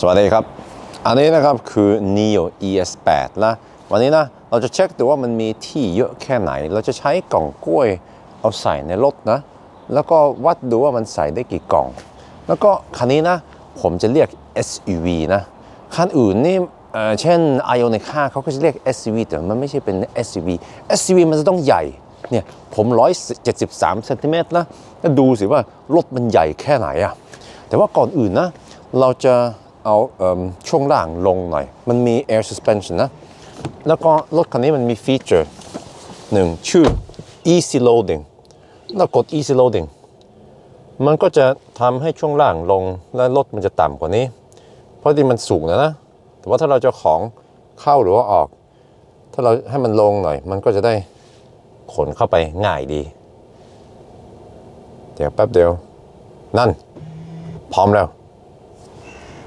สวัสดีครับ อันนี้นะครับคือ Neo ES8 นะ วันนี้นะเราจะเช็คดูว่ามันมีที่เยอะแค่ไหน เราจะใช้กล่องกล้วยเอาใส่ในรถนะ แล้วก็วัดดูว่ามันใส่ได้กี่กล่อง แล้วก็คันนี้นะ ผมจะเรียก SUV นะ คันอื่นนี่เอ่อเช่น Ioniq 5เขาก็จะเรียก SUV แต่มันไม่ใช่เป็น SUV SUV มันจะต้องใหญ่เนี่ยผม173เซนติเมตรนะดูสิว่ารถมันใหญ่แค่ไหนอะแต่ว่าก่อนอื่นนะ เราจะ เอาเอิ่มช่วงล่างลงหน่อย มันมี air suspension นะ แล้วก็รถคันนี้มันมีฟีเจอร์หนึ่งชื่อ easy loading แล้วกด easy loading มันก็จะทำให้ช่วงล่างลงและรถมันจะต่ำกว่านี้ เพราะที่มันสูงนะนะ แต่ว่าถ้าเราจะของเข้าหรือว่าออก ถ้าเราให้มันลงหน่อย มันก็จะได้ขนเข้าไปง่ายดี เดี๋ยวแป๊บเดียว นั่น พร้อมแล้ว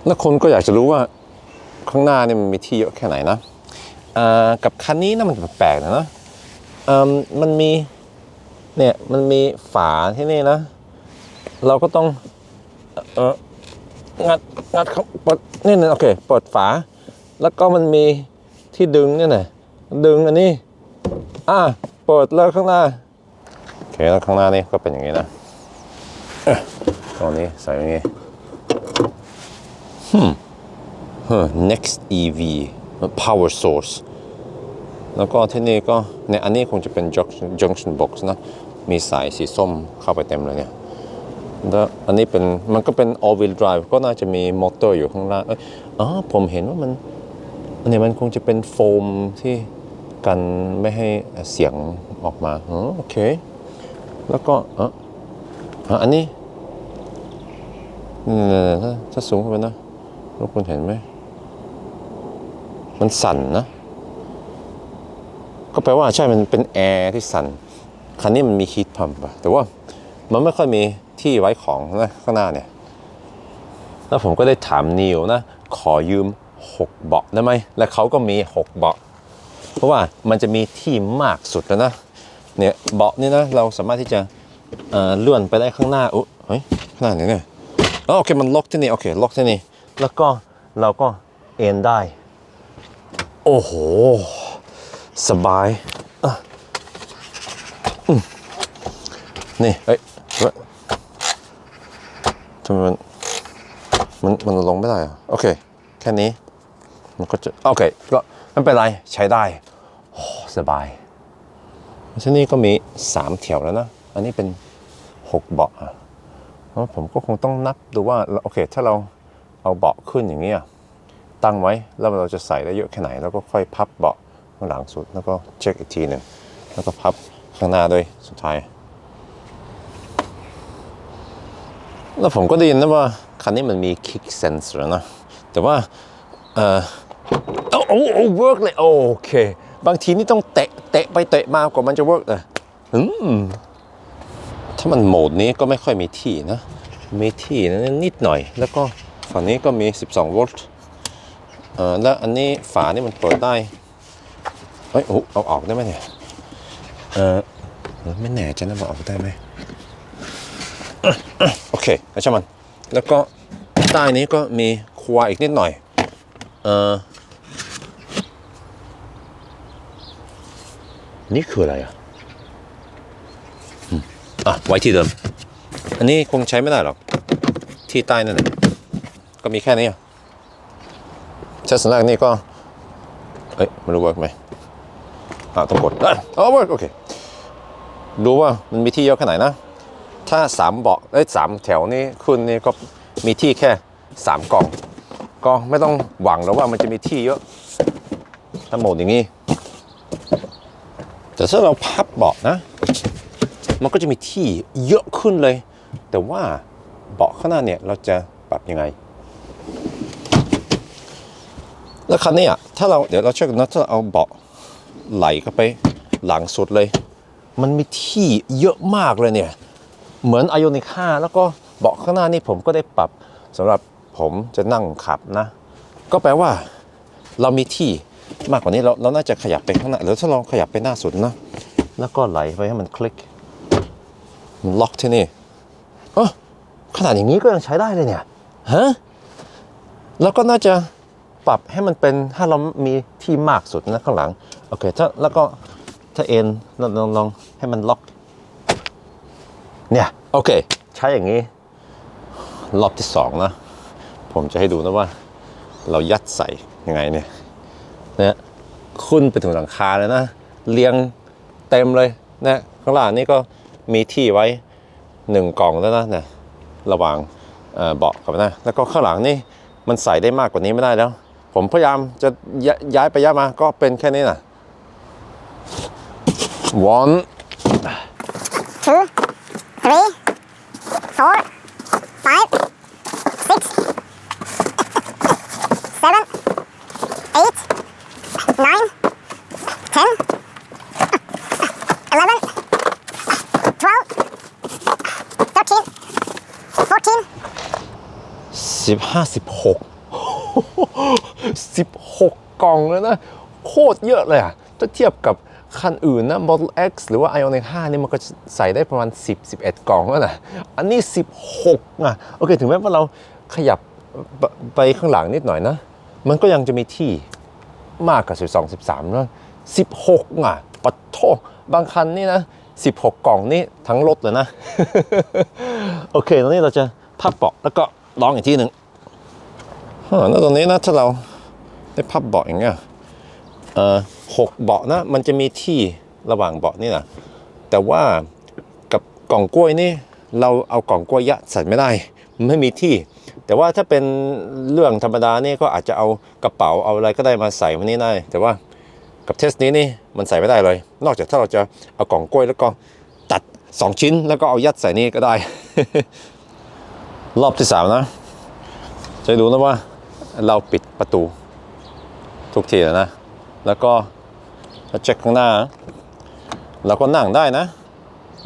แล้วคนก็อยากจะรู้ว่าข้างหน้าเนี่ยมันมีที่เยอะแค่ไหนนะกับคันนี้นะมันแปลกๆนะนะเอิ่มมันมีเนี่ยมันมีฝาที่นี่นะ เราก็ต้องเอองัดงัดเขาเปิดนี่นะโอเคเปิดฝา แล้วก็มันมีที่ดึงเนี่ยนะดึงอันนี้อ่าเปิดแล้วข้างหน้าโอเคแล้วข้างหน้านี่ก็เป็นอย่างนี้นะเอ๊ะตรงนี้ใส่อย่างนี้ huh, next EV power source แล้วก็ที่นี่ก็เนี่ยอันนี้คงจะเป็น junction junction box นะ มีสายสีส้มเข้าไปเต็มเลยเนี่ยแล้วอันนี้เป็นมันก็เป็น all wheel drive ก็น่าจะมีมอเตอร์อยู่ข้างล่างเอยอ๋อผมเห็นว่ามันอันนี้มันคงจะเป็นโฟมที่กันไม่ให้เสียงออกมาอ๋อโอเค แล้วก็อ๋ออันนี้ถ้าสูงเข้าไปนะ ทุกคนเห็นไหม มันสั่นนะ ก็แปลว่าใช่มันเป็นแอร์ที่สั่น คันนี้มันมีฮีทพัมป์อะแต่ว่ามันไม่ค่อยมีที่ไว้ของนะข้างหน้าเนี่ย แล้วผมก็ได้ถามนิวนะ ขอยืม 6 เบาะได้ไหม และเขาก็มี 6 เบาะ เพราะว่ามันจะมีที่มากสุดแล้วนะ เนี่ยเบาะนี่นะ เราสามารถที่จะเลื่อนไปได้ข้างหน้า อุ๊ยเฮ้ย ข้างหน้าเนี่ยอ๋อโอเค มันล็อกที่นี่ โอเค ล็อกที่นี่ แล้วก็เราก็เอนได้ โอ้โห สบายอะอืมนี่เอ้ยเว้ยทำไมมันมันมันลงไม่ได้อะโอเค แค่นี้ มันก็จะ โอเค ก็ไม่เป็นไร ใช้ได้โอ้สบายที่นี่ก็มีสามแถวแล้วนะ อันนี้เป็นหกเบาะอะแล้วผมก็คงต้องนับดูว่า โอเค ถ้าเรา เอาเบาะขึ้นอย่างนี้ยตั้งไว้แล้วเราจะใส่ได้เยอะแค่ไหน แล้วก็ค่อยพับเบาะข้างหลังสุดแล้วก็เช็คอีกทีหนึ่งแล้วก็พับข้างหน้าด้วยสุดท้าย แล้วผมก็ได้ยินนะว่าคันนี้มันมี kick sensor นะ แต่ว่าเออโอ้โอ้โอ้เวิร์กเลยโอเค บางทีนี่ต้องเตะเตะไปเตะมากว่ามันจะเวิร์กเลยอืมถ้ามันโหมดนี้ก็ไม่ค่อยมีที่นะ มีที่นะนิดหน่อยแล้วก็ ฝั่งนี้ก็มี 12 โวลต์แล้วอันนี้ฝานี่มันเปิดได้ เฮ้ยโอ้เอาออกได้ไหมเนี่ย เออไม่แน่ใจนะว่าออกได้ไหมโอเคแล้วช่างมัน แล้วก็ใต้นี้ก็มีครัวอีกนิดหน่อย เออนี่คืออะไรอะอะ ไว้ที่เดิม อันนี้คงใช้ไม่ได้หรอก ที่ใต้นั่นแหละ ก็มีแค่นี้เซสแรกนี่ก็ เอ้ยไม่รู้เวิร์กไหมอะต้องกดอ๋อเวิร์กโอเคดูว่ามันมีที่เยอะแค่ไหนนะ ถ้าสามเบาะเอ้ยสามแถวนี้ขึ้นนี่ก็มีที่แค่สามกล่อง ก็ไม่ต้องหวังแล้วว่ามันจะมีที่เยอะถ้าโหมดอย่างนี้ แต่ถ้าเราพับเบาะนะ มันก็จะมีที่เยอะขึ้นเลย แต่ว่าเบาะข้างหน้าเนี่ยเราจะปรับยังไง แล้วคันนี้อะถ้าเราเดี๋ยวเราเช็คนะถ้าเอาเบาะไหลเข้าไปหลังสุดเลย มันมีที่เยอะมากเลยเนี่ย เหมือน Ioniq 5แล้วก็เบาะข้างหน้านี่ผมก็ได้ปรับสำหรับผมจะนั่งขับนะ ก็แปลว่าเรามีที่มากกว่านี้เราเราน่าจะขยับไปข้างหน้าหรือถ้าเราขยับไปหน้าสุดนะ แล้วก็ไหลไปให้มันคลิก มันล็อกที่นี่เออขนาดอย่างนี้ก็ยังใช้ได้เลยเนี่ยฮะแล้วก็น่าจะ ปรับให้มันเป็นถ้าเรามีที่มากสุดนะข้างหลัง โอเคถ้าแล้วก็ถ้าเอ็นลองลองลองให้มันล็อก เนี่ย โอเค ใช้อย่างนี้ รอบที่สองนะ ผมจะให้ดูนะว่า เรายัดใส่ยังไงเนี่ยเนี่ยขึ้นไปถึงหลังคาเลยนะ เรียงเต็มเลยนะข้างล่างนี่ก็มีที่ไว้หนึ่งกล่องแล้วนะเนี่ยระหว่างเอ่อเบาะกับนะ แล้วก็ข้างหลังนี่มันใส่ได้มากกว่านี้ไม่ได้แล้ว ผมพยายามจะยย้ายไปย้ายมาก็เป็นแค่นี้นะ one two, three, four, five, six, seven, eight, nine, ten, eleven, twelve, thirteen, fourteen, สิบห้าสิบหก สิบหกกล่องเลยนะ โคตรเยอะเลยอะถ้าเทียบกับคันอื่นนะ Model X หรือว่า Ioniq 5นี่มันก็ใส่ได้ประมาณ 10 11 กล่องแล้วนะ อันนี้ 16อะโอเค ถึงแม้ว่าเราขยับไปข้างหลังนิดหน่อยนะ มันก็ยังจะมีที่มากกว่า 12 13นะ16อะปัดโทบางคันนี่นะ 16 กล่องนี่ทั้งรถเลยนะ โอเคตอนนี้เราจะพับเบาะแล้วก็ลองอีกทีหนึ่งแล้วตรงนี้นะถ้าเรา ได้พับเบาะอย่างเงี้ยเอ่อหกเบาะนะ มันจะมีที่ระหว่างเบาะนี่นะแต่ว่ากับกล่องกล้วยนี่เราเอากล่องกล้วยยัดใส่ไม่ได้มันไม่มีที่ แต่ว่าถ้าเป็นเรื่องธรรมดานี่ก็อาจจะเอากระเป๋าเอาอะไรก็ได้มาใส่มันนี่ได้ แต่ว่ากับเทสนี้นี่มันใส่ไม่ได้เลย นอกจากถ้าเราจะเอากล่องกล้วยแล้วก็ตัดสองชิ้นแล้วก็เอายัดใส่นี่ก็ได้ รอบที่สามนะ จะดูนะว่าเราปิดประตู ทุกทีแล้วนะ แล้วก็เช็คข้างหน้าเราก็นั่งได้นะ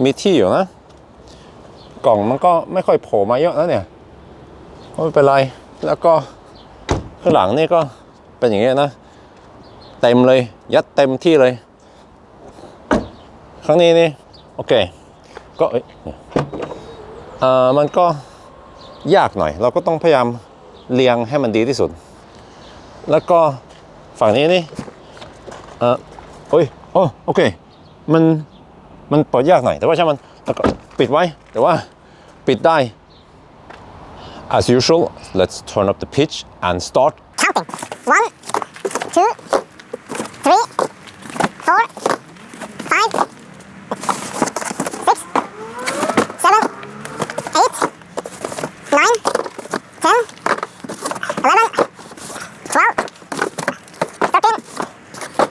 มีที่อยู่นะ กล่องมันก็ไม่ค่อยโผล่มาเยอะนะเนี่ยก็ไม่เป็นไร แล้วก็ข้างหลังนี่ก็เป็นอย่างเงี้ยนะ เต็มเลย ยัดเต็มที่เลย ครั้งนี้นี่โอเค ก็เอ้ยเอ่อมันก็ยากหน่อย เราก็ต้องพยายามเรียงให้มันดีที่สุด แล้วก็ ฝั่งนี้นี่เออโอ้ยโอ้โอเค มันมันเปิดยากหน่อย แต่ว่าใช่างมันแล้วก็ปิดไว้ แต่ว่าปิดได้ as usual let's turn up the pitch and start counting. One, two, three, four, five, six, seven, eight, nine, ten, eleven, twelve, thirteen,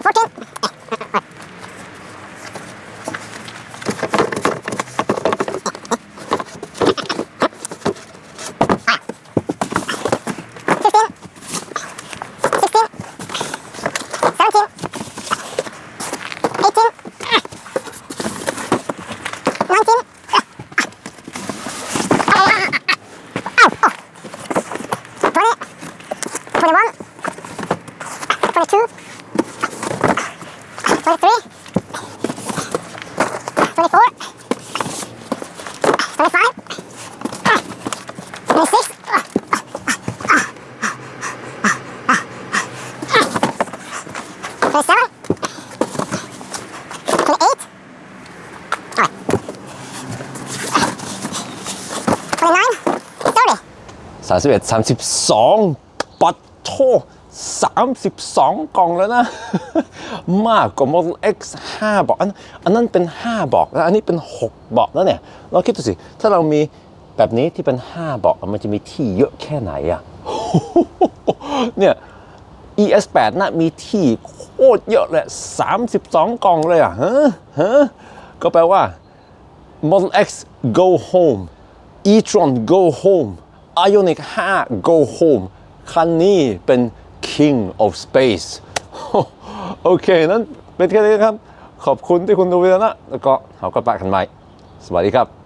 fourteen. Fifteen, sixteen, seventeen, eighteen, nineteen. Twenty, twenty-one, twenty-two, twenty-three, twenty-four, twenty-five, twenty-six. Twenty-seven. Twenty-eight. Alright. Twenty-nine. Thirty. 31 32ปัดโท32กล่องแล้วนะ มากกว่า Model X 5บอกอันอันนั้นเป็น 5 บอกแล้วอันนี้เป็น 6 บอกแล้วเนี่ยเราคิดดูสิ ถ้าเรามีแบบนี้ที่เป็น 5 บอกมันจะมีที่เยอะแค่ไหนอะเนี่ย ES8 น่ะมีที่โคตรเยอะเลย32 กล่องเลยอะฮะฮะก็แปลว่า Model X go home e-tron go home Ioniq 5 go home คันนี้เป็น king of space โอเค นั้นเป็นแค่นี้ครับ ขอบคุณที่คุณดูวิดีโอนะ แล้วก็เราก็ปะกันใหม่ สวัสดีครับ